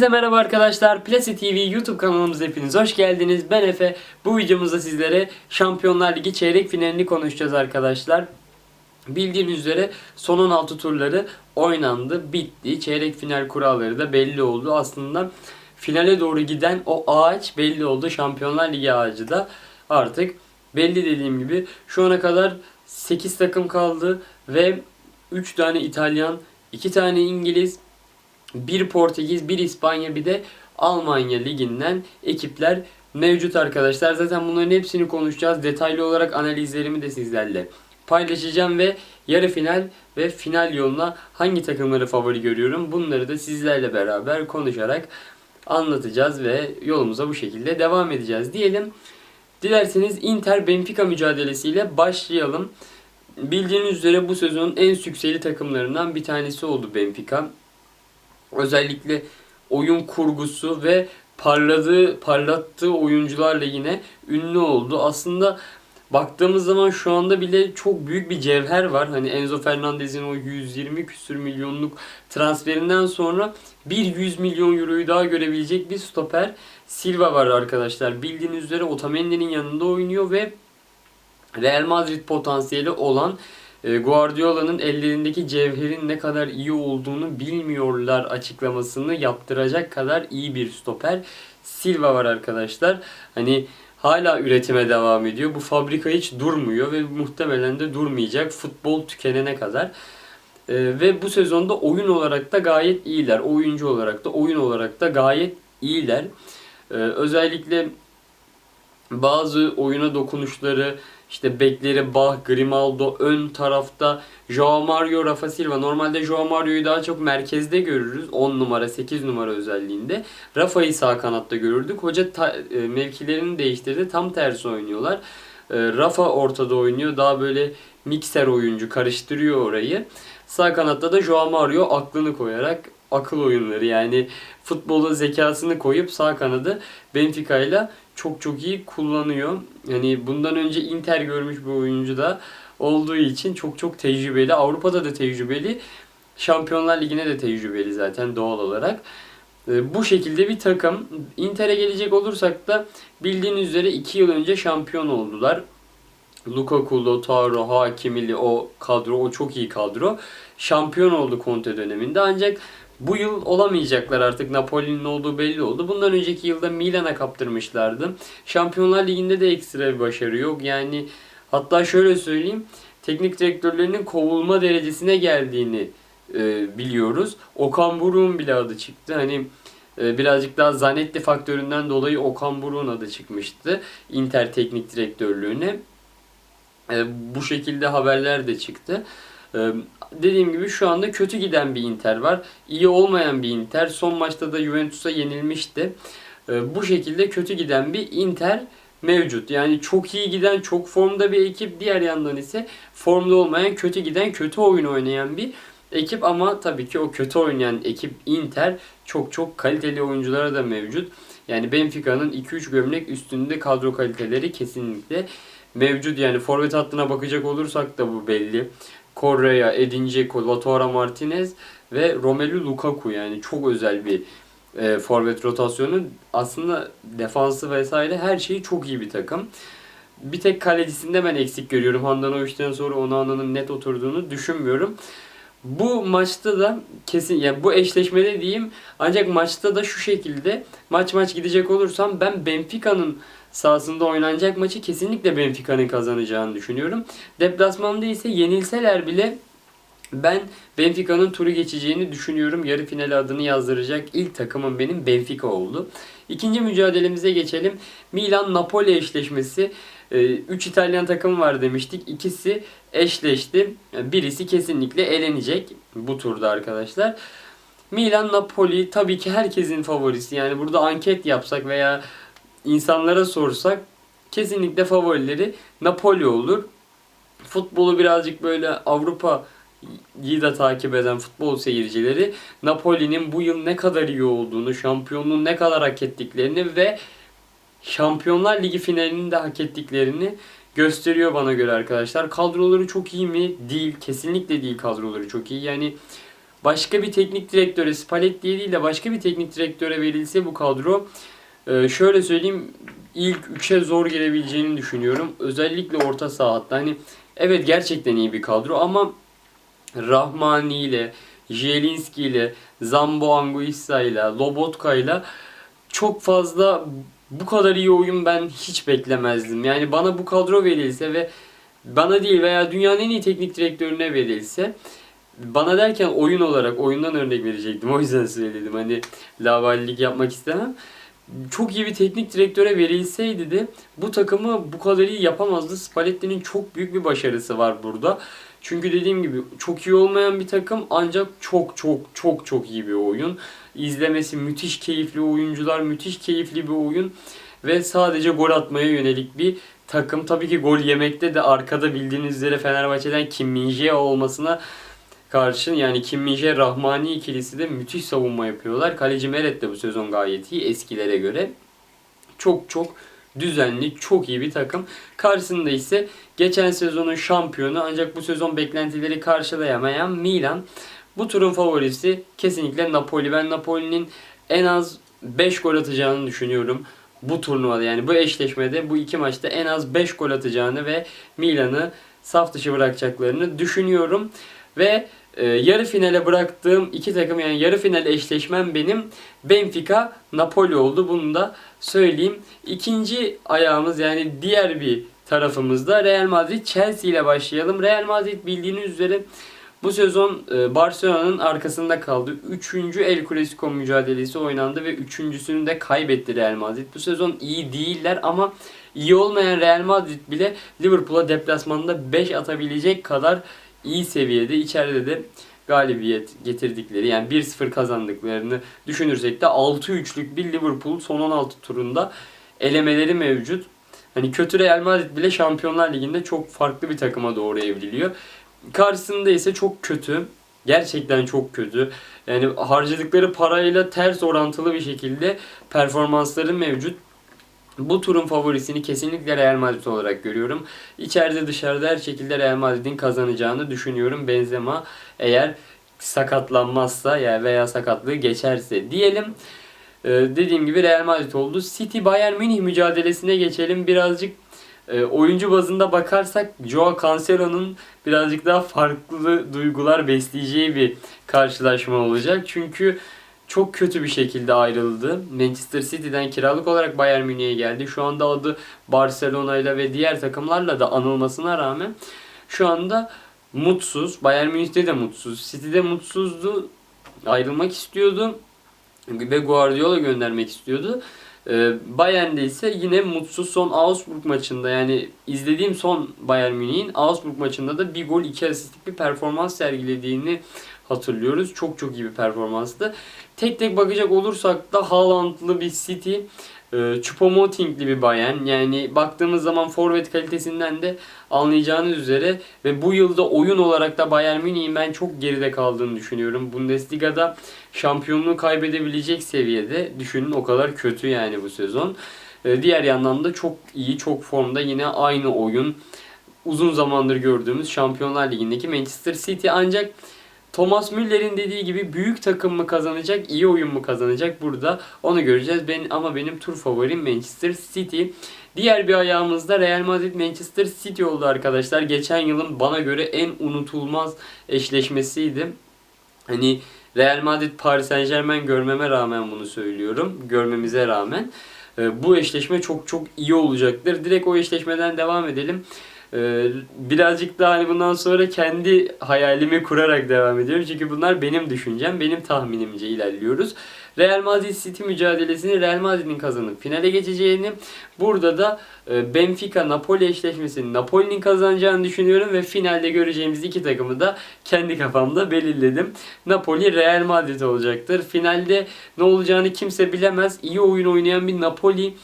Herkese merhaba arkadaşlar. Plasi TV YouTube kanalımıza hepiniz hoş geldiniz. Ben Efe. Bu videomuzda sizlere Şampiyonlar Ligi çeyrek finalini konuşacağız arkadaşlar. Bildiğiniz üzere son 16 turları oynandı, bitti. Çeyrek final kuralları da belli oldu. Aslında finale doğru giden o ağaç belli oldu. Şampiyonlar Ligi ağacı da artık belli dediğim gibi. Şu ana kadar 8 takım kaldı ve 3 tane İtalyan, 2 tane İngiliz, bir Portekiz, bir İspanya, bir de Almanya liginden ekipler mevcut arkadaşlar. Zaten bunların hepsini konuşacağız. Detaylı olarak analizlerimi de sizlerle paylaşacağım ve yarı final ve final yoluna hangi takımları favori görüyorum bunları da sizlerle beraber konuşarak anlatacağız ve yolumuza bu şekilde devam edeceğiz diyelim. Dilerseniz Inter Benfica mücadelesiyle başlayalım. Bildiğiniz üzere bu sezonun en sükseli takımlarından bir tanesi oldu Benfica. Özellikle oyun kurgusu ve parladığı, parlattığı oyuncularla yine ünlü oldu. Aslında baktığımız zaman şu anda bile çok büyük bir cevher var. Hani Enzo Fernandez'in o 120 küsür milyonluk transferinden sonra bir 100 milyon euroyu daha görebilecek bir stoper Silva var arkadaşlar. Bildiğiniz üzere Otamendi'nin yanında oynuyor ve Real Madrid potansiyeli olan Guardiola'nın ellerindeki cevherin ne kadar iyi olduğunu bilmiyorlar açıklamasını yaptıracak kadar iyi bir stoper. Silva var arkadaşlar. Hani hala üretime devam ediyor. Bu fabrika hiç durmuyor ve muhtemelen de durmayacak futbol tükenene kadar. E, ve bu sezonda oyun olarak da gayet iyiler. Oyuncu olarak da oyun olarak da gayet iyiler. E, özellikle bazı oyuna dokunuşları, işte bekleri Bah, Grimaldo ön tarafta Joao Mario, Rafa Silva. Normalde Joao Mario'yu daha çok merkezde görürüz. 10 numara, 8 numara özelliğinde. Rafa'yı sağ kanatta görürdük. Hoca ta, e, mevkilerini değiştirdi. Tam tersi oynuyorlar. E, Rafa ortada oynuyor. Daha böyle mikser oyuncu karıştırıyor orayı. Sağ kanatta da Joao Mario aklını koyarak akıl oyunları yani futbolun zekasını koyup sağ kanadı Benfica ile çok çok iyi kullanıyor. Yani bundan önce Inter görmüş bir oyuncu da olduğu için çok çok tecrübeli. Avrupa'da da tecrübeli. Şampiyonlar Ligi'ne de tecrübeli zaten doğal olarak. Ee, Bu şekilde bir takım. Inter'e gelecek olursak da bildiğiniz üzere 2 yıl önce şampiyon oldular. Lukaku, Lautaro, Hakimili o kadro, o çok iyi kadro. Şampiyon oldu Conte döneminde ancak bu yıl olamayacaklar artık. Napoli'nin olduğu belli oldu. Bundan önceki yılda Milan'a kaptırmışlardı. Şampiyonlar Ligi'nde de ekstra bir başarı yok. Yani hatta şöyle söyleyeyim. Teknik direktörlerinin kovulma derecesine geldiğini e, biliyoruz. Okan Buruk'un bile adı çıktı. Hani e, birazcık daha Zanetti faktöründen dolayı Okan Buruk'un adı çıkmıştı. Inter teknik direktörlüğüne. E, bu şekilde haberler de çıktı. Ee, dediğim gibi şu anda kötü giden bir Inter var. İyi olmayan bir Inter. Son maçta da Juventus'a yenilmişti. Ee, bu şekilde kötü giden bir Inter mevcut. Yani çok iyi giden, çok formda bir ekip. Diğer yandan ise formda olmayan, kötü giden, kötü oyun oynayan bir ekip ama tabii ki o kötü oynayan ekip Inter çok çok kaliteli oyunculara da mevcut. Yani Benfica'nın 2-3 gömlek üstünde kadro kaliteleri kesinlikle mevcut. Yani forvet hattına bakacak olursak da bu belli. Correa, Edin Dzeko, Lautaro Martinez ve Romelu Lukaku yani çok özel bir e, forvet rotasyonu. Aslında defansı vesaire her şeyi çok iyi bir takım. Bir tek kalecisinde ben eksik görüyorum. Handanovic'den sonra Onana'nın net oturduğunu düşünmüyorum. Bu maçta da kesin yani bu eşleşmede diyeyim ancak maçta da şu şekilde maç maç gidecek olursam ben Benfica'nın sahasında oynanacak maçı kesinlikle Benfica'nın kazanacağını düşünüyorum. Deplasmanda ise yenilseler bile ben Benfica'nın turu geçeceğini düşünüyorum. Yarı finale adını yazdıracak ilk takımım benim Benfica oldu. İkinci mücadelemize geçelim. Milan-Napoli eşleşmesi. 3 İtalyan takım var demiştik. İkisi eşleşti. Birisi kesinlikle elenecek bu turda arkadaşlar. Milan-Napoli tabii ki herkesin favorisi. Yani burada anket yapsak veya insanlara sorsak kesinlikle favorileri Napoli olur. Futbolu birazcık böyle Avrupa da takip eden futbol seyircileri Napoli'nin bu yıl ne kadar iyi olduğunu, şampiyonluğu ne kadar hak ettiklerini ve Şampiyonlar Ligi finalini de hak ettiklerini gösteriyor bana göre arkadaşlar. Kadroları çok iyi mi? Değil. Kesinlikle değil kadroları çok iyi. Yani başka bir teknik direktöre Spalletti'ye değil de başka bir teknik direktöre verilse bu kadro e, şöyle söyleyeyim ilk 3'e zor gelebileceğini düşünüyorum. Özellikle orta saha hatta hani evet gerçekten iyi bir kadro ama Rahmani ile Jelinski ile Zambo Anguissa ile Lobotka ile çok fazla bu kadar iyi oyun ben hiç beklemezdim. Yani bana bu kadro verilse ve bana değil veya dünyanın en iyi teknik direktörüne verilse bana derken oyun olarak oyundan örnek verecektim. O yüzden söyledim. Hani lavallik yapmak istemem. Çok iyi bir teknik direktöre verilseydi de bu takımı bu kadar iyi yapamazdı. Spalletti'nin çok büyük bir başarısı var burada. Çünkü dediğim gibi çok iyi olmayan bir takım ancak çok çok çok çok iyi bir oyun. İzlemesi müthiş keyifli oyuncular, müthiş keyifli bir oyun ve sadece gol atmaya yönelik bir takım. Tabii ki gol yemekte de arkada bildiğiniz üzere Fenerbahçe'den Kim Min olmasına karşın yani Kim Min Rahmani ikilisi de müthiş savunma yapıyorlar. Kaleci Meret de bu sezon gayet iyi eskilere göre. Çok çok düzenli, çok iyi bir takım. Karşısında ise geçen sezonun şampiyonu ancak bu sezon beklentileri karşılayamayan Milan. Bu turun favorisi kesinlikle Napoli. Ben Napoli'nin en az 5 gol atacağını düşünüyorum. Bu turnuvada yani bu eşleşmede bu iki maçta en az 5 gol atacağını ve Milan'ı saf dışı bırakacaklarını düşünüyorum. Ve e, yarı finale bıraktığım iki takım yani yarı final eşleşmem benim Benfica Napoli oldu. Bunu da söyleyeyim. İkinci ayağımız yani diğer bir tarafımızda Real Madrid Chelsea ile başlayalım. Real Madrid bildiğiniz üzere bu sezon e, Barcelona'nın arkasında kaldı. Üçüncü El Clasico mücadelesi oynandı ve üçüncüsünü de kaybetti Real Madrid. Bu sezon iyi değiller ama iyi olmayan Real Madrid bile Liverpool'a deplasmanında 5 atabilecek kadar iyi seviyede. İçeride de galibiyet getirdikleri yani 1-0 kazandıklarını düşünürsek de 6-3'lük bir Liverpool son 16 turunda elemeleri mevcut. Hani kötü Real Madrid bile Şampiyonlar Ligi'nde çok farklı bir takıma doğru evriliyor. Karşısında ise çok kötü. Gerçekten çok kötü. Yani harcadıkları parayla ters orantılı bir şekilde performansları mevcut. Bu turun favorisini kesinlikle Real Madrid olarak görüyorum. İçeride dışarıda her şekilde Real Madrid'in kazanacağını düşünüyorum. Benzema eğer sakatlanmazsa ya veya sakatlığı geçerse diyelim. Ee, dediğim gibi Real Madrid oldu. City Bayern Münih mücadelesine geçelim. Birazcık e, oyuncu bazında bakarsak Joao Cancelo'nun birazcık daha farklı duygular besleyeceği bir karşılaşma olacak. Çünkü çok kötü bir şekilde ayrıldı. Manchester City'den kiralık olarak Bayern Münih'e geldi. Şu anda adı Barcelona ile ve diğer takımlarla da anılmasına rağmen şu anda mutsuz. Bayern Münih'te de mutsuz. City'de mutsuzdu. Ayrılmak istiyordu. Ve Guardiola göndermek istiyordu. Ee, Bayern'de ise yine mutsuz son Augsburg maçında yani izlediğim son Bayern Münih'in Augsburg maçında da bir gol iki asistlik bir performans sergilediğini hatırlıyoruz. Çok çok iyi bir performanstı. Tek tek bakacak olursak da Haaland'lı bir City, e, Choupo-Moting'li bir Bayern. Yani baktığımız zaman forvet kalitesinden de anlayacağınız üzere ve bu yılda oyun olarak da Bayern Münih'in ben çok geride kaldığını düşünüyorum. Bundesliga'da şampiyonluğu kaybedebilecek seviyede düşünün o kadar kötü yani bu sezon. E, diğer yandan da çok iyi, çok formda yine aynı oyun. Uzun zamandır gördüğümüz Şampiyonlar Ligi'ndeki Manchester City ancak Thomas Müller'in dediği gibi büyük takım mı kazanacak, iyi oyun mu kazanacak burada onu göreceğiz. Ben ama benim tur favorim Manchester City. Diğer bir ayağımızda Real Madrid Manchester City oldu arkadaşlar. Geçen yılın bana göre en unutulmaz eşleşmesiydi. Hani Real Madrid Paris Saint Germain görmeme rağmen bunu söylüyorum. Görmemize rağmen. Ee, bu eşleşme çok çok iyi olacaktır. Direkt o eşleşmeden devam edelim. Ee, birazcık daha hani bundan sonra kendi hayalimi kurarak devam ediyorum. Çünkü bunlar benim düşüncem, benim tahminimce ilerliyoruz. Real Madrid City mücadelesini Real Madrid'in kazanıp finale geçeceğini, burada da e, Benfica Napoli eşleşmesini Napoli'nin kazanacağını düşünüyorum ve finalde göreceğimiz iki takımı da kendi kafamda belirledim. Napoli Real Madrid olacaktır. Finalde ne olacağını kimse bilemez. İyi oyun oynayan bir Napoli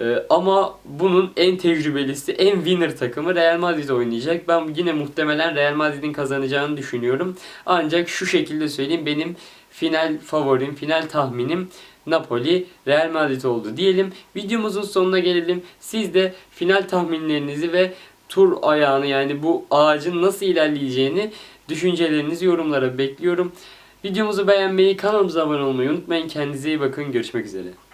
ee, ama bunun en tecrübelisi, en winner takımı Real Madrid oynayacak. Ben yine muhtemelen Real Madrid'in kazanacağını düşünüyorum. Ancak şu şekilde söyleyeyim benim final favorim, final tahminim Napoli Real Madrid oldu diyelim. Videomuzun sonuna gelelim. Siz de final tahminlerinizi ve tur ayağını yani bu ağacın nasıl ilerleyeceğini düşüncelerinizi yorumlara bekliyorum. Videomuzu beğenmeyi, kanalımıza abone olmayı unutmayın. Kendinize iyi bakın. Görüşmek üzere.